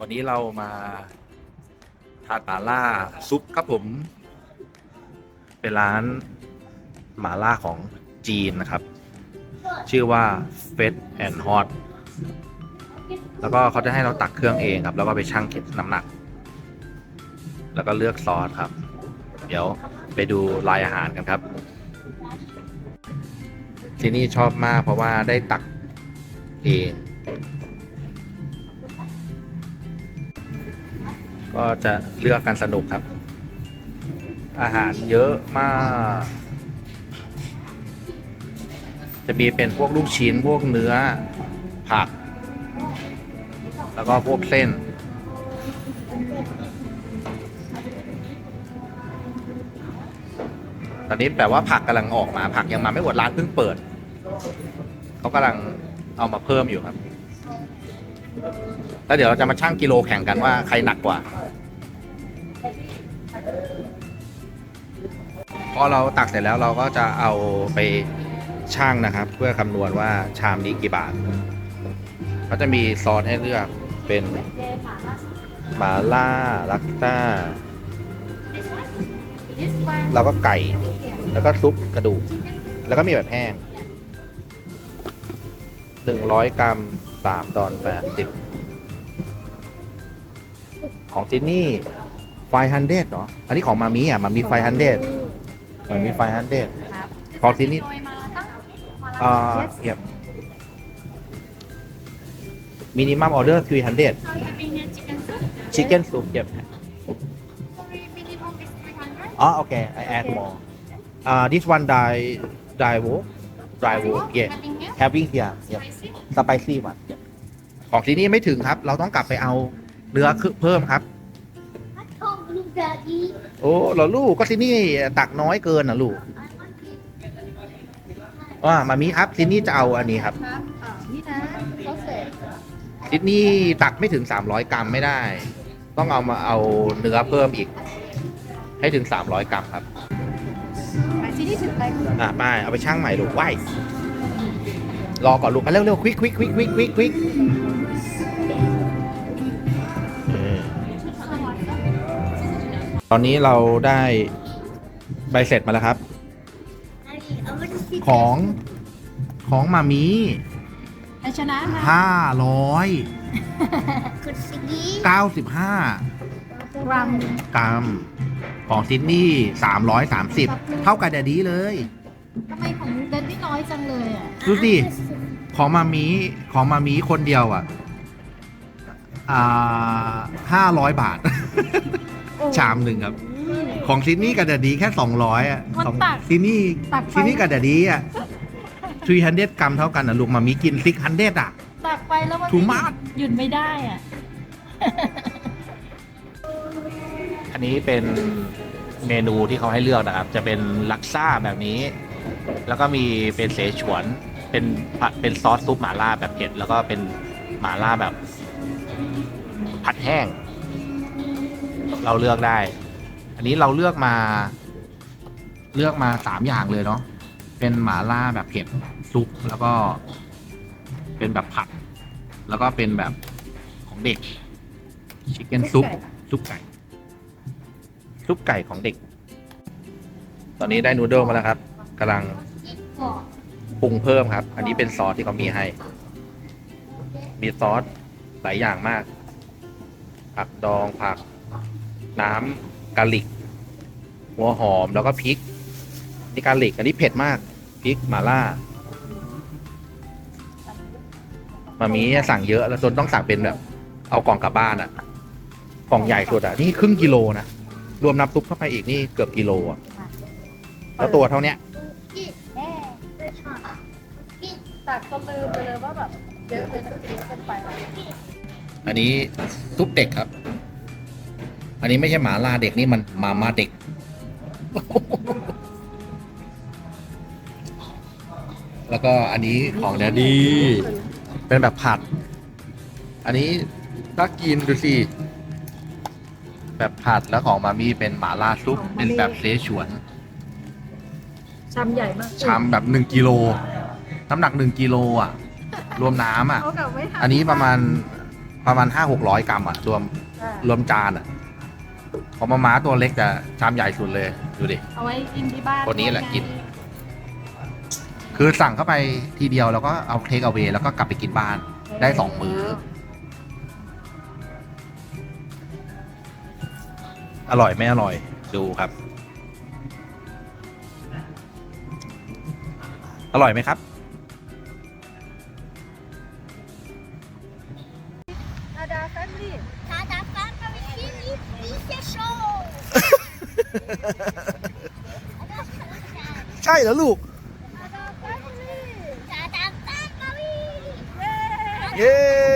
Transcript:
วันนี้เรามาทานหมาล่าซุปครับผม เป็นร้านหมาล่าของจีนนะครับ ชื่อว่า f e t and Hot แล้วก็เขาจะให้เราตักเครื่องเองครับ แล้วก็ไปชั่งเก็บน้ำหนัก แล้วก็เลือกซอสครับ เดี๋ยวไปดูลายอาหารกันครับ ที่นี่ชอบมากเพราะว่าได้ตักเอง ก็จะเลือกกันสนุกครับ อาหารเยอะมาก จะมีเป็นพวกลูกชิ้นพวกเนื้อผัก แล้วก็พวกเส้น ตอนนี้แบบว่าผักกำลังออกมาผักยังมาไม่หมดร้านเพิ่งเปิด เขากำลังเอามาเพิ่มอยู่ครับแล้วเดี๋ยวเราจะมาชั่งกิโลแข่งกันว่าใครหนักกว่า พอเราตักเสร็จแล้วเราก็จะเอาไปชั่งนะครับ เพื่อคำนวณว่าชามนี้กี่บาทก็จะมีซอสให้เลือกเป็นมาล่าลักต้า แล้วก็ไก่ แล้วก็ซุปกระดูก แล้วก็มีแบบแห้งหนึ่งร้อยกรัมสามตอนแปดสิบของที่นี่ไฟฮันเดเนาะอันนี้ของมามีอะมามีไฟฮันเด มันมีไฟฮันเดครับของที่นี่โดยมาลาตั้งอ่าเหียบมินิมัมออเดอร์300 Sorry, having a chicken soup. ชิคเก้นซุปเหียบ Sorry, minimum is 300. อ๋อโอเค I add more อ่า this one die die wo dry wo yeah Having here. having here yep Spicy. spicy one yep ของที่นี่ไม่ถึงครับ เราต้องกลับไปเอาเนื้อคือเพิ่มครับ I can't believe Daddy. โอ้เหรอลูกก็ที่นี่ตักน้อยเกินนะลูก I want it. ว่ามามีครับที่นี่จะเอาอันนี้ครับครับอ่านี่นะซอสเสร็จที่นี่ตักไม่ถึง 300 กรัมไม่ได้ ต้องเอามาเอาเนื้อเพิ่มอีก ให้ถึง 300 กรัมครับไปที่นี่ถึงไปอะไปเอาไปช่างใหม่ลูกไหวรอก่อนลูกไปเร็วเร็วควิกควิกควิกควิกควิกควิก ตอนนี้เราได้ใบเสร็จมาแล้วครับ Daddy, I want to see ของของมามีไอชนะนะห้าร้อย Could see เก้าสิบห้ากรัมกรัมของซิดนีย์สามร้อยสามสิบเท่ากับเดดดี้เลยทำไมของเดนนี่น้อยจังเลยอะดูสิ ของมามีของมามีคนเดียวอะ อ่าห้าร้อยบาท ชามหนึ่งครับ ของซิดนีย์กับเดดดี้แค่สองร้อยอะมันของตักซิดนีย์ตักไป ซิดนีย์กับเดดดี้อะทรีฮันเดกรัมเท่ากันนะลูกมามีกินซิกฮันเดอะ ตักไปแล้วมัน Too much หยุดไม่ได้อะ อันนี้เป็นเมนูที่เขาให้เลือกนะครับ จะเป็นลักซ่าแบบนี้ แล้วก็มีเป็นเสฉวน เป็นผัดเป็นซอสซุปหม่าล่าแบบเผ็ด แล้วก็เป็นหม่าล่าแบบ ผัดแห้ง เราเลือกได้ อันนี้เราเลือกมา เลือกมาสามอย่างเลยเนาะเป็นหม่าล่าแบบเผ็ดซุปแล้วก็เป็นแบบผัด แล้วก็เป็นแบบของเด็กชิคเก้นซุปซุปไก่ซุปไก่ของเด็ก ตอนนี้ได้นูโดลมาแล้วครับกำลัง for ปรุงเพิ่มครับ อันนี้เป็นซอสที่เขามีให้ มีซอสหลายอย่างมาก ผักดองผัก น้ำกะหลิก หัวหอมแล้วก็พริก นี่กะหลิก อันนี้เผ็ดมากพริกหม่าล่ามามีสั่งเยอะแล้วจนต้องสั่งเป็นแบบ เอากล่องกลับบ้านอะกล่องใหญ่สุดอะนี่ครึ่งกิโลนะรวมน้ำซุปเข้าไปอีกนี่เกือบกิโลอะแล้วตัวเท่าเนี้ยตักจนลืมไปเลยว่าแบบเยอะเลยนเกินไป อันนี้ซุปเด็กครับ อันนี้ไม่ใช่หมาล่าเด็กนี่มันมาม่าเด็ก แล้วก็อันนี้ของแดดดี้ เป็นแบบผัด อันนี้ถ้ากินดูสิ แบบผัดแล้วของมามีเป็นหมาล่าซุป เป็นแบบเสฉวน ชามใหญ่มากชามแบบหนึ่งกิโล น้ำหนักหนึ่งกิโลอะ รวมน้ำอะ เขากับไม่ทันอันนี้ประมาณประมาณห้าหกร้อยกรัมอะ รวมอ่ารวมจานอะ ของมาม้าตัวเล็กแต่ชามใหญ่สุดเลยดูดิ เอาไว้กินที่บ้านคนนี้แหละกิน คือสั่งเข้าไปทีเดียวแล้วก็เอาเทคเอา a y แล้วก็กลับไปกินบ้านได้สองมื้อ อร่อยไม่อร่อยดูครับ อร่อยไหมครับอาด 家里的路。耶油加油加